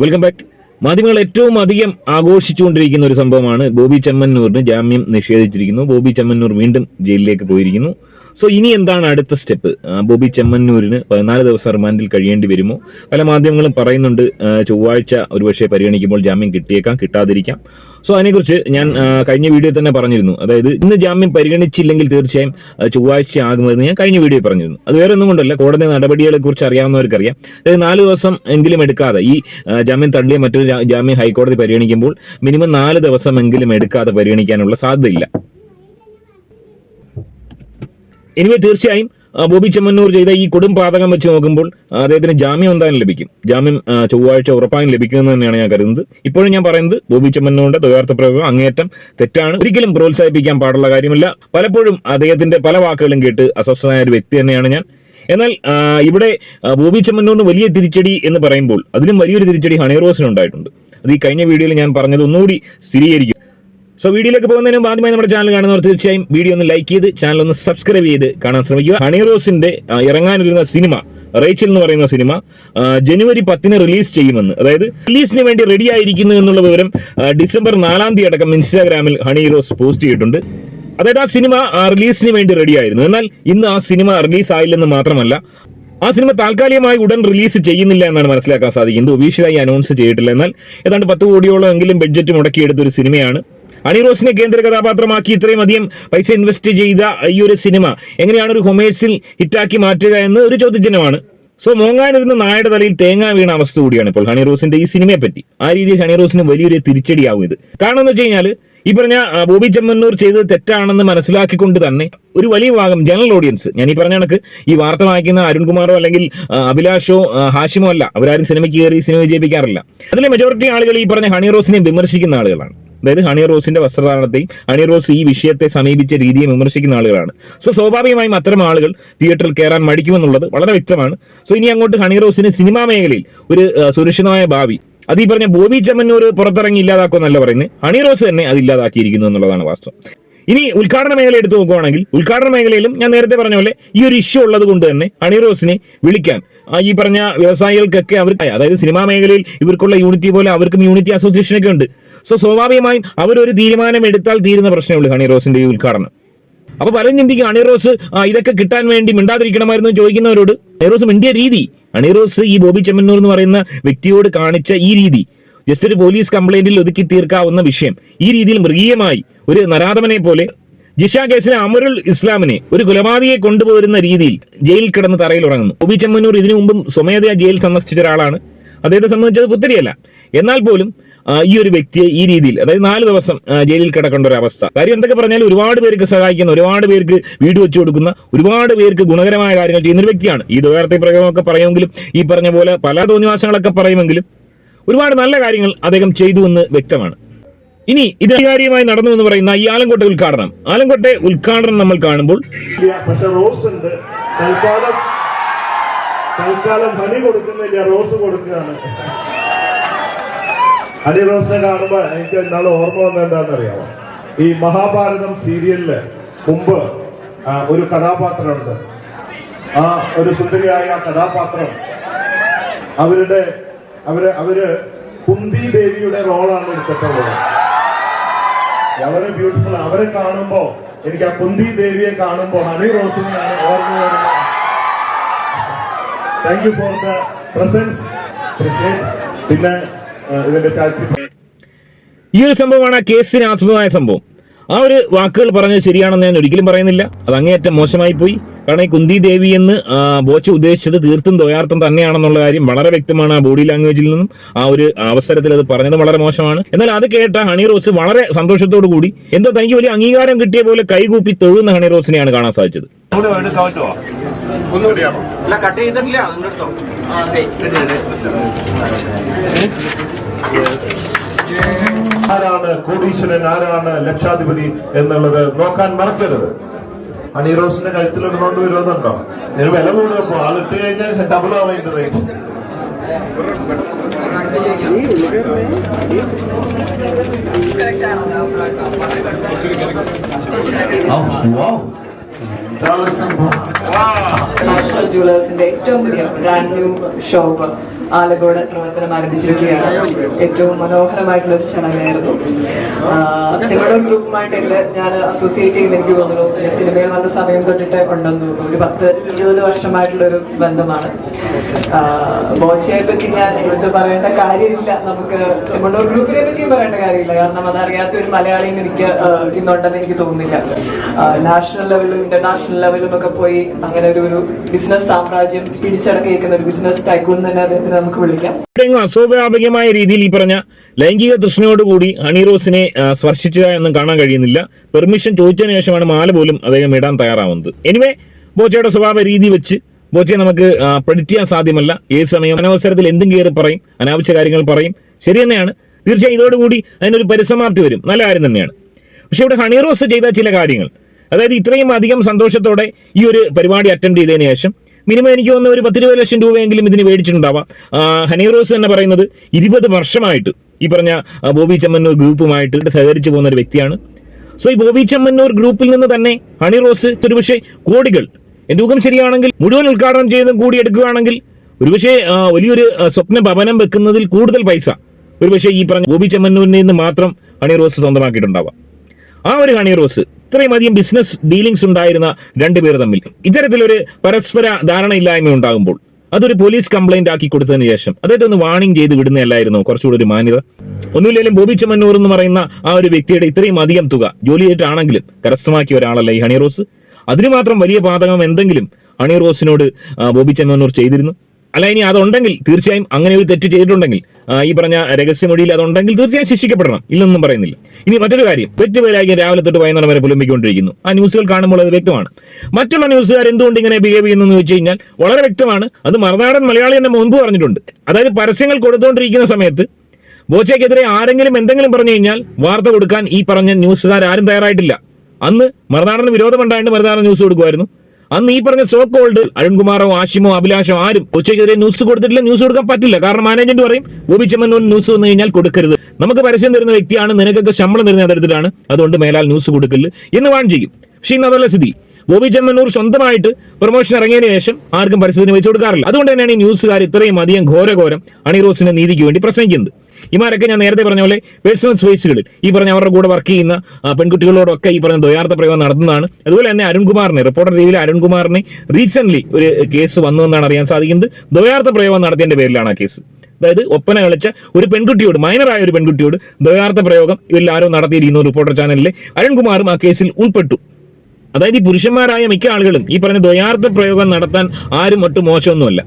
Welcome back മാധ്യമങ്ങൾ ഏറ്റവും അധികം ആഘോഷിച്ചുകൊണ്ടിരിക്കുന്ന ഒരു സംഭവമാണ് ബോബി ചെമ്മന്നൂരിന് ജാമ്യം നിഷേധിച്ചിരിക്കുന്നു. ബോബി ചെമ്മന്നൂർ വീണ്ടും ജയിലിലേക്ക് പോയിരിക്കുന്നു. സോ ഇനി എന്താണ് അടുത്ത സ്റ്റെപ്പ്? ബോബി ചെമ്മന്നൂരിന് പതിനാല് ദിവസം റിമാൻഡിൽ കഴിയേണ്ടി വരുമോ? പല മാധ്യമങ്ങളും പറയുന്നുണ്ട് ചൊവ്വാഴ്ച ഒരുപക്ഷെ പരിഗണിക്കുമ്പോൾ ജാമ്യം കിട്ടിയേക്കാം കിട്ടാതിരിക്കാം. സോ അതിനെക്കുറിച്ച് ഞാൻ കഴിഞ്ഞ വീഡിയോ തന്നെ പറഞ്ഞിരുന്നു. അതായത് ഇന്ന് ജാമ്യം പരിഗണിച്ചില്ലെങ്കിൽ തീർച്ചയായും ചൊവ്വാഴ്ച ആകുമെന്ന് ഞാൻ കഴിഞ്ഞ വീഡിയോ പറഞ്ഞിരുന്നു. അത് വേറെ ഒന്നും കൊണ്ടല്ല കോടതി നടപടികളെ കുറിച്ച് അറിയാവുന്നവർക്കറിയാം. അതായത് നാല് ദിവസം എങ്കിലും എടുക്കാതെ ഈ ജാമ്യം തള്ളിയ മറ്റൊരു ജാമ്യം ഹൈക്കോടതി പരിഗണിക്കുമ്പോൾ മിനിമം നാല് ദിവസം എങ്കിലും എടുക്കാതെ പരിഗണിക്കാനുള്ള സാധ്യതയില്ല. ഇനിമേ തീർച്ചയായും ബോബി ചെമ്മന്നൂർ ചെയ്ത ഈ കൊടും പാതകം വെച്ച് നോക്കുമ്പോൾ അദ്ദേഹത്തിന് ജാമ്യം എന്തായാലും ലഭിക്കും. ജാമ്യം ചൊവ്വാഴ്ച ഉറപ്പായും ലഭിക്കുമെന്ന് തന്നെയാണ് ഞാൻ കരുതുന്നത്. ഇപ്പോഴും ഞാൻ പറയുന്നത് ബോബി ചെമ്മന്നൂരിന്റെ ദ്വയാർത്ഥ പ്രയോഗം അങ്ങേറ്റം തെറ്റാണ്. ഒരിക്കലും പ്രോത്സാഹിപ്പിക്കാൻ പാടുള്ള കാര്യമല്ല. പലപ്പോഴും അദ്ദേഹത്തിന്റെ പല വാക്കുകളും കേട്ട് അസ്വസ്ഥനായ ഒരു വ്യക്തി തന്നെയാണ് ഞാൻ. എന്നാൽ ഇവിടെ ബോബി ചെമ്മന്നൂരിന് വലിയ തിരിച്ചടി എന്ന് പറയുമ്പോൾ അതിലും വലിയൊരു തിരിച്ചടി ഹണിറോസിന് ഉണ്ടായിട്ടുണ്ട്. അത് ഈ കഴിഞ്ഞ വീഡിയോയിൽ ഞാൻ പറഞ്ഞത് ഒന്നുകൂടി സ്ഥിരീകരിക്കും. സോ വീഡിയോയിലേക്ക് പോകുന്നതിന് മുമ്പ് ആദ്യമായി നമ്മുടെ ചാനൽ കാണുന്നവർ തീർച്ചയായും വീഡിയോ ഒന്ന് ലൈക്ക് ചെയ്ത് ചാനൽ ഒന്ന് സബ്സ്ക്രൈബ് ചെയ്ത് കാണാൻ ശ്രമിക്കുക. ഹണി റോസിന്റെ ഇറങ്ങാനിരുന്ന സിനിമ റേച്ചൽ എന്ന് പറയുന്ന സിനിമ ജനുവരി പത്തിന് റിലീസ് ചെയ്യുമെന്ന്. അതായത് റിലീസിന് വേണ്ടി റെഡി ആയിരിക്കുന്നു എന്നുള്ള വിവരം ഡിസംബർ നാലാം തീയതി അടക്കം ഇൻസ്റ്റാഗ്രാമിൽ ഹണി റോസ് പോസ്റ്റ് ചെയ്തിട്ടുണ്ട്. അതായത് ആ സിനിമ റിലീസിന് വേണ്ടി റെഡി ആയിരുന്നു. എന്നാൽ ഇന്ന് ആ സിനിമ റിലീസ് ആയില്ലെന്ന് മാത്രമല്ല ആ സിനിമ താൽക്കാലികമായി ഉടൻ റിലീസ് ചെയ്യുന്നില്ല എന്നാണ് മനസ്സിലാക്കാൻ സാധിക്കുന്നത്. ഒഫീഷ്യലായി അനൗൺസ് ചെയ്തിട്ടില്ല. എന്നാൽ ഏതാണ്ട് പത്ത് കോടിയോളം എങ്കിലും ബഡ്ജറ്റ് മുടക്കിയെടുത്ത ഒരു സിനിമയാണ്. അണിറോസിനെ കേന്ദ്ര കഥാപാത്രമാക്കി ഇത്രയും അധികം പൈസ ഇൻവെസ്റ്റ് ചെയ്ത ഈ ഒരു സിനിമ എങ്ങനെയാണ് ഒരു ഹൊമേഴ്സിൽ ഹിറ്റാക്കി മാറ്റുക എന്ന് ഒരു ചോദ്യചിഹ്നമാണ്. സോ മോങ്ങാനിരുന്ന നായുടെ തലയിൽ തേങ്ങ വീണ അവസ്ഥ കൂടിയാണ് ഇപ്പോൾ ഹണി റോസിന്റെ ഈ സിനിമയെ പറ്റി ആ രീതിയിൽ ഹണി റോസിന് വലിയൊരു തിരിച്ചടിയാവും ഇത്. കാരണം എന്ന് വെച്ച് കഴിഞ്ഞാൽ ഈ പറഞ്ഞ ബോബി ചെമ്മന്നൂർ ചെയ്തത് തെറ്റാണെന്ന് മനസ്സിലാക്കിക്കൊണ്ട് തന്നെ ഒരു വലിയ ഭാഗം ജനറൽ ഓഡിയൻസ് ഞാൻ ഈ പറഞ്ഞ കണക്ക് ഈ വാർത്ത വായിക്കുന്ന അരുൺകുമാറോ അല്ലെങ്കിൽ അഭിലാഷോ ഹാഷിമോ അല്ല അവരാരും സിനിമയ്ക്ക് കയറി സിനിമ വിജയിപ്പിക്കാറില്ല. അതിലെ മെജോറിറ്റി ആളുകൾ ഈ പറഞ്ഞ ഹണി റോസിനെ വിമർശിക്കുന്ന ആളുകളാണ്. അതായത് ഹണി റോസിന്റെ വസ്ത്രധാരണത്തെയും ഹണി റോസ് ഈ വിഷയത്തെ സമീപിച്ച രീതിയെ വിമർശിക്കുന്ന ആളുകളാണ്. സോ സ്വാഭാവികമായും അത്തരം ആളുകൾ തിയേറ്ററിൽ കയറാൻ മടിക്കുമെന്നുള്ളത് വളരെ വ്യക്തമാണ്. സോ ഇനി അങ്ങോട്ട് ഹണി റോസിന് സിനിമാ മേഖലയിൽ ഒരു സുരക്ഷിതമായ ഭാവി അത് ഈ പറഞ്ഞ ബോബി ചെമ്മന്നൂർ പുറത്തിറങ്ങി ഇല്ലാതാക്കുമെന്നല്ല പറയുന്നത്. ഹണി റോസ് തന്നെ അത് ഇല്ലാതാക്കിയിരിക്കുന്നു എന്നുള്ളതാണ് വാസ്തവം. ഇനി ഉദ്ഘാടന മേഖല എടുത്തു നോക്കുവാണെങ്കിൽ ഉദ്ഘാടന മേഖലയിലും ഞാൻ നേരത്തെ പറഞ്ഞ പോലെ ഈ ഒരു ഇഷ്യൂ ഉള്ളത് കൊണ്ട് തന്നെ ഹണി റോസിനെ വിളിക്കാൻ ഈ പറഞ്ഞ വ്യവസായികൾക്കൊക്കെ അവർ അതായത് സിനിമാ മേഖലയിൽ ഇവർക്കുള്ള യൂണിറ്റി പോലെ അവർക്കും യൂണിറ്റി അസോസിയേഷനൊക്കെ ഉണ്ട്. സോ സ്വാഭാവികമായും അവരൊരു തീരുമാനം എടുത്താൽ തീരുന്ന പ്രശ്നമുള്ളൂ ഹണി റോസിന്റെ ഈ ഉദ്ഘാടനം. അപ്പൊ പലരും ചിന്തിക്കും അണിറോസ് ഇതൊക്കെ കിട്ടാൻ വേണ്ടി മിണ്ടാതിരിക്കണമായിരുന്നു ചോദിക്കുന്നവരോട്. അണിറോസ് മിണ്ടിയ രീതി. അണിറോസ് ഈ ബോബി ചെമ്മന്നൂർ എന്ന് പറയുന്ന വ്യക്തിയോട് കാണിച്ച ഈ രീതി. ജസ്റ്റ് ഒരു പോലീസ് കംപ്ലൈന്റിൽ ഒതുക്കി തീർക്കാവുന്ന വിഷയം. ഈ രീതിയിൽ മൃഗീയമായി ഒരു നരാധമനെ പോലെ ജിഷ കേസിലെ അമരുൽ ഇസ്ലാമിനെ ഒരു കുലപാതകയെ കൊണ്ടുപോരുന്ന രീതിയിൽ ജയിലിൽ കിടന്ന് തറയിൽ ഉറങ്ങുന്നു. ബോബി ചെമ്മന്നൂർ ഇതിനു മുമ്പും സ്വമേധയാ ജയിൽ സന്ദർശിച്ച ഒരാളാണ് അദ്ദേഹത്തെ സംബന്ധിച്ചത് പുത്തരിയല്ല. എന്നാൽ പോലും ഈ ഒരു വ്യക്തിയെ ഈ രീതിയിൽ അതായത് നാല് ദിവസം ജയിലിൽ കിടക്കേണ്ട ഒരു അവസ്ഥ. കാര്യം എന്തൊക്കെ പറഞ്ഞാൽ ഒരുപാട് പേർക്ക് സഹായിക്കുന്ന ഒരുപാട് പേർക്ക് വീട് വെച്ചു കൊടുക്കുന്ന ഒരുപാട് പേർക്ക് ഗുണകരമായ കാര്യങ്ങൾ ചെയ്യുന്ന ഒരു വ്യക്തിയാണ്. ഈ ദ്വയാർത്ഥി പ്രയോഗമൊക്കെ പറയുമെങ്കിലും ഈ പറഞ്ഞ പോലെ പല തോന്നിവാസങ്ങളൊക്കെ പറയുമെങ്കിലും ഒരുപാട് നല്ല കാര്യങ്ങൾ അദ്ദേഹം ചെയ്തു എന്ന് വ്യക്തമാണ്. ഇനി ഇത് കാര്യമായി നടന്നു എന്ന് പറയുന്ന ഈ ആലങ്കോട്ടെ ഉദ്ഘാടനം. ആലങ്കോട്ടെ ഉദ്ഘാടനം നമ്മൾ കാണുമ്പോൾ റോസ് ഉണ്ട്. തൽക്കാലം തൽക്കാലം കൊടുക്കുന്നില്ല റോസ് കൊടുക്കുകയാണ്. ഹണി റോസിനെ കാണുമ്പോ എനിക്ക് ഇന്നാൾ ഓർമ്മ വന്നത് എന്താണെന്നറിയാമോ? ഈ മഹാഭാരതം സീരിയലിൽ മുമ്പ് ഒരു കഥാപാത്രമുണ്ട്. ആ ഒരു സുന്ദരിയായ ആ കഥാപാത്രം. അവരുടെ അവർ അവർ കുന്തി ദേവിയുടെ റോളാണ് എടുത്തിട്ടുള്ളത്. വളരെ ബ്യൂട്ടിഫുൾ അവരെ കാണുമ്പോ എനിക്ക് ആ കുന്തി ദേവിയെ കാണുമ്പോ ഹണി റോസിനെയാണ് ഓർമ്മ വരുന്നത്. Thank you for the presence പിന്നെ ഇതിന്റെ ചാറ്റ് ഈ ഒരു സംഭവമാണ് ആ കേസിന് ആസ്പദമായ സംഭവം. ആ ഒരു വാക്കുകൾ പറഞ്ഞത് ശരിയാണെന്ന് ഞാൻ ഒരിക്കലും പറയുന്നില്ല. അത് അങ്ങേയറ്റം മോശമായി പോയി. കാരണം ഈ കുന്തി ദേവി എന്ന് ബോച്ച ഉദ്ദേശിച്ചത് തീർത്തും ദ്വയാർത്ഥം തന്നെയാണെന്നുള്ള കാര്യം വളരെ വ്യക്തമാണ് ആ ബോഡി ലാംഗ്വേജിൽ നിന്നും ആ ഒരു അവസരത്തിൽ അത് പറഞ്ഞത് വളരെ മോശമാണ്. എന്നാൽ അത് കേട്ട ഹണി റോസ് വളരെ സന്തോഷത്തോടു കൂടി എന്തോ തനിക്ക് വലിയ അംഗീകാരം കിട്ടിയ പോലെ കൈകൂപ്പി തൊഴുന്ന ഹണി റോസിനെയാണ് കാണാൻ സാധിച്ചത്. കട്ട് ചെയ്തിട്ടില്ല ആരാണ് കോടീശ്വരൻ ആരാണ് ലക്ഷാധിപതി എന്നുള്ളത് നോക്കാൻ മറക്കരുത്. ഹണി റോസിന്റെ കഴുത്തിലിടുന്നോണ്ട് വിരോധമുണ്ടോ ഇതിന് വില കൂടുതലപ്പോ ആളിട്ട് കഴിഞ്ഞാൽ ഡബിൾ ആവും അതിന്റെ റേറ്റ് നാഷണൽ ജുവലേഴ്സിന്റെ ഏറ്റവും വലിയ ബ്രാൻഡ് ന്യൂ ഷോപ്പ് ആലഗോട് പ്രവർത്തനം ആരംഭിച്ചിരിക്കുകയാണ്. ഏറ്റവും മനോഹരമായിട്ടുള്ള ഒരു ക്ഷണമായിരുന്നു. ചെമ്മടൂർ ഗ്രൂപ്പുമായിട്ട് എന്റെ ഞാൻ അസോസിയേറ്റ് ചെയ്യുന്ന എനിക്ക് തോന്നുന്നു സിനിമയിൽ വന്ന സമയം തൊട്ടിട്ട് ഉണ്ടെന്ന് തോന്നുന്നു. ഒരു പത്ത് ഇരുപത് വർഷമായിട്ടുള്ള ഒരു ബന്ധമാണ്. ബോച്ചയെ പറ്റി ഞാൻ എടുത്ത് പറയേണ്ട കാര്യമില്ല. നമുക്ക് ചെമ്മണ്ണൂർ ഗ്രൂപ്പിനെ പറ്റിയും പറയേണ്ട കാര്യമില്ല. കാരണം അതറിയാത്ത ഒരു മലയാളിയും എനിക്ക് ഇന്നുണ്ടെന്ന് എനിക്ക് തോന്നുന്നില്ല. നാഷണൽ ലെവലിലും ഇന്റർനാഷണൽ ലെവലിലും ഒക്കെ പോയി അങ്ങനെ ഒരു ഒരു ബിസിനസ് സാമ്രാജ്യം പിടിച്ചടക്കിയിരിക്കുന്ന ഒരു ബിസിനസ് ടൈക്കൂൺ തന്നെ അദ്ദേഹത്തിന് നമുക്ക് വിളിക്കാം. അസ്വാഭാവികമായ രീതിയിൽ ഈ പറഞ്ഞ ലൈംഗിക തൃഷ്ണയോടുകൂടി ഹണിറോസിനെ റോസിനെ സ്പർശിച്ചതായൊന്നും കാണാൻ കഴിയുന്നില്ല. പെർമിഷൻ ചോദിച്ചതിന് ശേഷമാണ് മാല പോലും അദ്ദേഹം ഇടാൻ തയ്യാറാവുന്നത്. എനിവേ ബോച്ചയുടെ സ്വഭാവ രീതി വെച്ച് ബോച്ചയെ നമുക്ക് പ്രഡിക്റ്റ് ചെയ്യാൻ സാധ്യമല്ല. ഏത് സമയം അനവസരത്തിൽ എന്തും കയറി പറയും അനാവശ്യ കാര്യങ്ങൾ പറയും. ശരി തന്നെയാണ്. തീർച്ചയായും ഇതോടുകൂടി അതിനൊരു പരിസമാപ്തി വരും. നല്ല കാര്യം തന്നെയാണ്. പക്ഷെ ഇവിടെ ഹണി റോസ് ചെയ്ത ചില കാര്യങ്ങൾ അതായത് ഇത്രയും അധികം സന്തോഷത്തോടെ ഈ ഒരു പരിപാടി അറ്റൻഡ് ചെയ്തതിനു ശേഷം മിനിമം എനിക്ക് തോന്നുന്ന ഒരു പത്തിരുപത് ലക്ഷം രൂപയെങ്കിലും ഇതിന് മേടിച്ചിട്ടുണ്ടാവാം. ഹനി റോസ് തന്നെ പറയുന്നത് ഇരുപത് വർഷമായിട്ട് ഈ പറഞ്ഞ ബോബി ചെമ്മന്നൂർ ഗ്രൂപ്പുമായിട്ട് സഹകരിച്ചു പോകുന്ന ഒരു വ്യക്തിയാണ്. സോ ഈ ബോബി ചെമ്മന്നൂർ ഗ്രൂപ്പിൽ നിന്ന് തന്നെ ഹണി റോസ് ഒരുപക്ഷെ കോടികൾ ഊഹം ശരിയാണെങ്കിൽ മുഴുവൻ ഉദ്ഘാടനം ചെയ്തും കൂടി എടുക്കുകയാണെങ്കിൽ ഒരുപക്ഷെ വലിയൊരു സ്വപ്ന ഭവനം വെക്കുന്നതിൽ കൂടുതൽ പൈസ ഒരുപക്ഷെ ഈ പറഞ്ഞ ബോബി ചെമ്മന്നൂരിൽ നിന്ന് മാത്രം ഹണി റോസ് സ്വന്തമാക്കിയിട്ടുണ്ടാവാം. ആ ഒരു ഹണി റോസ് അധികം ബിസിനസ് ഡീലിങ്സ് ഉണ്ടായിരുന്ന രണ്ടുപേർ തമ്മിൽ. ഇത്തരത്തിലൊരു പരസ്പര ധാരണയില്ലായ്മ ഉണ്ടാകുമ്പോൾ അതൊരു പോലീസ് കംപ്ലൈന്റ് ആക്കി കൊടുത്തതിന് ശേഷം അദ്ദേഹത്തെ ഒന്ന് വാണിംഗ് ചെയ്ത് വിടുന്നതല്ലായിരുന്നു? കുറച്ചുകൂടി ഒരു മാന്യത. ഒന്നുമില്ലെങ്കിലും ബോബി ചെമ്മന്നൂർ എന്ന് പറയുന്ന ആ ഒരു വ്യക്തിയുടെ ഇത്രയും അധികം തുക ജോലി ചെയ്തിട്ടാണെങ്കിലും കരസ്ഥമാക്കിയ ഒരാളല്ല ഈ ഹണിറോസ് അതിനു മാത്രം വലിയ പാതകം എന്തെങ്കിലും ഹണിറോസിനോട് ബോബി ചെമ്മന്നൂർ ചെയ്തിരുന്നു? അല്ല ഇനി അതുണ്ടെങ്കിൽ തീർച്ചയായും അങ്ങനെ ഒരു തെറ്റ് ചെയ്തിട്ടുണ്ടെങ്കിൽ ഈ പറഞ്ഞ രഹസ്യമൊഴിയിൽ അതുണ്ടെങ്കിൽ തീർച്ചയായും ശിക്ഷിക്കപ്പെടണം. ഇല്ലെന്നും പറയുന്നില്ല. ഇനി മറ്റൊരു കാര്യം. വ്യക്തിപരായി രാവിലെ തൊട്ട് വൈകുന്നേരം വരെ പുലമ്പിക്കൊണ്ടിരിക്കുന്നു. ആ ന്യൂസുകൾ കാണുമ്പോൾ അത് വ്യക്തമാണ്. മറ്റുള്ള ന്യൂസുകാർ എന്തുകൊണ്ട് ഇങ്ങനെ ബിഹേവ് ചെയ്യുന്നു എന്ന് കഴിഞ്ഞാൽ വളരെ വ്യക്തമാണ്. അത് മറുനാടൻ മലയാളി തന്നെ മുൻപ് പറഞ്ഞിട്ടുണ്ട്. അതായത് പരസ്യങ്ങൾ കൊടുത്തുകൊണ്ടിരിക്കുന്ന സമയത്ത് ബോച്ചയ്ക്കെതിരെ ആരെങ്കിലും എന്തെങ്കിലും പറഞ്ഞു കഴിഞ്ഞാൽ വാർത്ത കൊടുക്കാൻ ഈ പറഞ്ഞ ന്യൂസുകാർ ആരും തയ്യാറായിട്ടില്ല. അന്ന് മറുനാടന് വിരോധമുണ്ടായിട്ട് മറുനാടൻ ന്യൂസ് കൊടുക്കുമായിരുന്നു. അന്ന് ഈ പറഞ്ഞ സോ കോൾഡ് അരുൺകുമാറോ ആഷിമോ അഭിലാഷോ ആരും ഉച്ചയ്ക്കെതിരെ ന്യൂസ് കൊടുത്തിട്ടില്ല. ന്യൂസ് കൊടുക്കാൻ പറ്റില്ല. കാരണം മാനേജ്മെന്റ് പറയും ഗോപി ചെമ്മന്നൂർ ന്യൂസ് വന്നു കഴിഞ്ഞാൽ കൊടുക്കരുത്. നമുക്ക് പരസ്യം തരുന്ന വ്യക്തിയാണ് നിനക്കൊക്കെ ശമ്പളം തരുന്ന തരത്തിലാണ് അതുകൊണ്ട് മേലാൽ ന്യൂസ് കൊടുക്കില്ല എന്ന് വാൺ ചെയ്യും. പക്ഷേ ഇന്ന് അതല്ല സ്ഥിതി. ബോബി ചെമ്മന്നൂർ സ്വന്തമായിട്ട് പ്രൊമോഷൻ ഇറങ്ങിയതിനു ശേഷം ആർക്കും പരസ്യത്തിന് വെച്ചു കൊടുക്കാറില്ല. അതുകൊണ്ട് തന്നെയാണ് ഈ ന്യൂസുകാർ ഇത്രയും അധികം ഘോരഘോരം അണിറോസിന്റെ നീതിക്ക് വേണ്ടി പ്രസംഗിക്കുന്നത്. ഇമാരൊക്കെ ഞാൻ നേരത്തെ പറഞ്ഞ പോലെ പേഴ്സണൽ സ്പേസുകളിൽ ഈ പറഞ്ഞ അവരുടെ കൂടെ വർക്ക് ചെയ്യുന്ന പെൺകുട്ടികളോടൊക്കെ ഈ പറഞ്ഞ ദ്വയാർത്ഥ പ്രയോഗം നടത്തുന്നതാണ്. അതുപോലെ തന്നെ അരുൺകുമാറിനെ റിപ്പോർട്ടർ രീതിയിൽ അരുൺകുമാറിനെ റീസെന്റ് ഒരു കേസ് വന്നു എന്നാണ് അറിയാൻ സാധിക്കുന്നത്. ദ്വയാർത്ഥ പ്രയോഗം നടത്തിയതിന്റെ പേരിലാണ് ആ കേസ് അതായത് ഒപ്പന കളിച്ച ഒരു പെൺകുട്ടിയോട് മൈനറായ ഒരു പെൺകുട്ടിയോട് ദ്വയാർത്ഥ പ്രയോഗം ഇവരിൽ ആരോ നടത്തിയിരിക്കുന്നു റിപ്പോർട്ടർ ചാനലിലെ അരുൺകുമാറും ആ കേസിൽ ഉൾപ്പെട്ടു. അതായത് ഈ പുരുഷന്മാരായ മിക്ക ആളുകളും ഈ പറഞ്ഞ ദ്വയാർത്ഥ പ്രയോഗം നടത്താൻ ആരും ഒട്ടും മോശമൊന്നുമല്ല.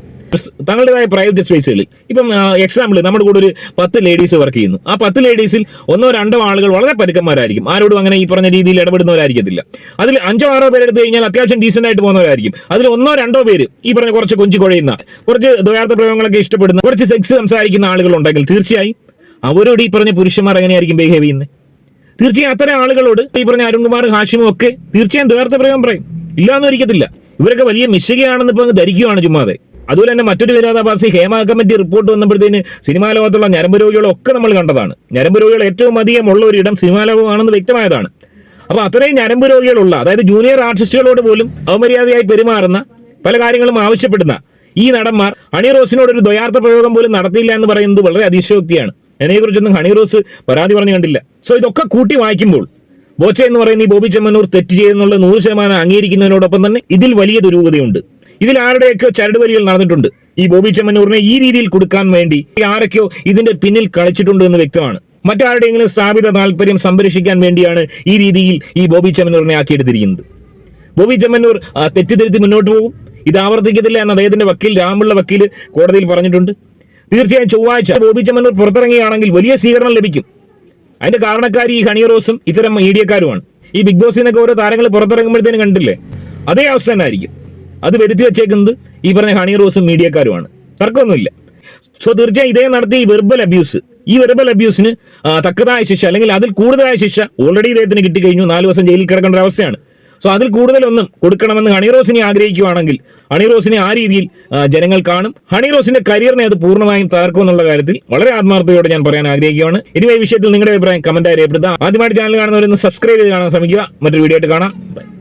തങ്ങളുടേതായ പ്രൈവറ്റ് സ്പേസുകളിൽ ഇപ്പം എക്സാമ്പിൾ നമ്മുടെ കൂടെ ഒരു പത്ത് ലേഡീസ് വർക്ക് ചെയ്യുന്നു. ആ പത്ത് ലേഡീസിൽ ഒന്നോ രണ്ടോ ആളുകൾ വളരെ പരുക്കന്മാരായിരിക്കും. ആരോടും അങ്ങനെ ഈ പറഞ്ഞ രീതിയിൽ ഇടപെടുന്നവരായിരിക്കത്തില്ല. അതിൽ അഞ്ചോ ആറോ പേര് എടുത്തു കഴിഞ്ഞാൽ അത്യാവശ്യം ഡീസന്റ് ആയിട്ട് പോകുന്നവരായിരിക്കും. അതിൽ ഒന്നോ രണ്ടോ പേര് ഈ പറഞ്ഞ കുറച്ച് കൊഞ്ചി കുഴയുന്ന കുറച്ച് ദ്വയാർത്ഥ പ്രയോഗങ്ങളൊക്കെ ഇഷ്ടപ്പെടുന്ന കുറച്ച് സെക്സ് സംസാരിക്കുന്ന ആളുകളുണ്ടെങ്കിൽ തീർച്ചയായും അവരോട് ഈ പറഞ്ഞ പുരുഷന്മാർ എങ്ങനെയായിരിക്കും ബിഹേവ് ചെയ്യുന്നത്? തീർച്ചയായും അത്തരം ആളുകളോട് ഈ പറഞ്ഞ അരുൺകുമാർ ഹാഷിമും ഒക്കെ തീർച്ചയായും ദ്വേർത്ത പ്രയോഗം പറയും. ഇല്ലാന്ന് ഒരിക്കത്തില്ല. ഇവരൊക്കെ വലിയ മിശകയാണെന്ന് ഇപ്പൊ ധരിക്കുകയാണ് ചുമ്മാതെ. അതുപോലെ തന്നെ മറ്റൊരു വിരോധാഭാസി ഹേമ കമ്മിറ്റി റിപ്പോർട്ട് വന്നപ്പോഴത്തേന് സിനിമാ ലോകത്തുള്ള ഞരമ്പ് രോഗികളൊക്കെ നമ്മൾ കണ്ടതാണ്. ഞരമ്പ് രോഗികൾ ഏറ്റവും അധികം ഉള്ള ഒരു ഇടം സിനിമാ ലോകമാണെന്ന് വ്യക്തമായതാണ്. അപ്പൊ അത്രയും ഞരമ്പ് രോഗികളുള്ള അതായത് ജൂനിയർ ആർട്ടിസ്റ്റുകളോട് പോലും അവമര്യാദയായി പെരുമാറുന്ന പല കാര്യങ്ങളും ആവശ്യപ്പെടുന്ന ഈ നടന്മാർ ഹണി റോസിനോട് ഒരു ദ്വയാർത്ഥ പ്രയോഗം പോലും നടത്തിയില്ല എന്ന് പറയുന്നത് വളരെ അതിശയോക്തിയാണ്. അതിനെക്കുറിച്ചൊന്നും ഹണി റോസ് പരാതി പറഞ്ഞു കണ്ടില്ല. സോ ഇതൊക്കെ കൂട്ടി വായിക്കുമ്പോൾ ബോച്ച എന്ന് പറയുന്ന ഈ ബോബി ചെമ്മനൂർ തെറ്റ് ചെയ്യുന്നുള്ള നൂറ് ശതമാനം അംഗീകരിക്കുന്നതിനോടൊപ്പം തന്നെ ഇതിൽ വലിയ ദുരൂഹതയുണ്ട്. ഇതിൽ ആരുടെയൊക്കെയോ ചരടുവലികൾ നടന്നിട്ടുണ്ട്. ഈ ബോബി ചെമ്മനൂറിനെ ഈ രീതിയിൽ കൊടുക്കാൻ വേണ്ടി ആരൊക്കെയോ ഇതിന്റെ പിന്നിൽ കളിച്ചിട്ടുണ്ട് എന്ന് വ്യക്തമാണ്. മറ്റാരുടെയെങ്കിലും സ്ഥാപിത താല്പര്യം സംരക്ഷിക്കാൻ വേണ്ടിയാണ് ഈ രീതിയിൽ ഈ ബോബി ചെമ്മനൂറിനെ ആക്കിയെടുത്തിരിക്കുന്നത്. ബോബി ചെമ്മന്നൂർ തെറ്റിദ്ധരിച്ച് മുന്നോട്ട് പോകും. ഇത് ആവർത്തിക്കത്തില്ല എന്ന് അദ്ദേഹത്തിന്റെ വക്കീൽ രാമുള്ള വക്കീൽ കോടതിയിൽ പറഞ്ഞിട്ടുണ്ട്. തീർച്ചയായും ചൊവ്വാഴ്ച ബോബി ചെമ്മന്നൂർ പുറത്തിറങ്ങുകയാണെങ്കിൽ വലിയ സ്വീകരണം ലഭിക്കും. അതിന്റെ കാരണക്കാർ ഈ ഹണി റോസും ഇത്തരം മീഡിയക്കാരുമാണ്. ഈ ബിഗ് ബോസിൽ നിന്നൊക്കെ ഓരോ താരങ്ങൾ പുറത്തിറങ്ങുമ്പോഴത്തേനും കണ്ടില്ലേ? അതേ അവസ്ഥ തന്നെ ആയിരിക്കും അത് വരുത്തി വെച്ചേക്കുന്നത് ഈ പറഞ്ഞ ഹണി റോസും മീഡിയക്കാരുമാണ്. തർക്കമൊന്നുമില്ല. സോ തീർച്ചയായും ഇതേ നടത്തിയ ഈ വെർബൽ അബ്യൂസ് ഈ വെർബൽ അബ്യൂസിന് തക്കതായ ശിക്ഷ അല്ലെങ്കിൽ അതിൽ കൂടുതലായ ശിക്ഷ ഓൾറെഡി ഇദ്ദേഹത്തിന് കിട്ടിക്കഴിഞ്ഞു നാല് ദിവസം ജയിലിൽ കിടക്കേണ്ട അവസ്ഥയാണ്. സോ അതിൽ കൂടുതലൊന്നും കൊടുക്കണമെന്ന് ഹണിറോസിനെ ആഗ്രഹിക്കുകയാണെങ്കിൽ ഹണിറോസിനെ ആ രീതിയിൽ ജനങ്ങൾ കാണും. ഹണിറോസിന്റെ കരിയറിനെ അത് പൂർണമായും തകർക്കും എന്നുള്ള കാര്യത്തിൽ വളരെ ആത്മാർത്ഥതയോടെ ഞാൻ പറയാൻ ആഗ്രഹിക്കുകയാണ്. ഇനി ഈ വിഷയത്തിൽ നിങ്ങളുടെ അഭിപ്രായം കമന്റായി രേഖപ്പെടുത്താം. ആദ്യമായിട്ട് ചാനൽ കാണുന്നവരൊന്ന് സബ്സ്ക്രൈബ് ചെയ്ത് കാണാൻ ശ്രമിക്കുക. മറ്റൊരു വീഡിയോ ആയിട്ട് കാണാം. ബൈ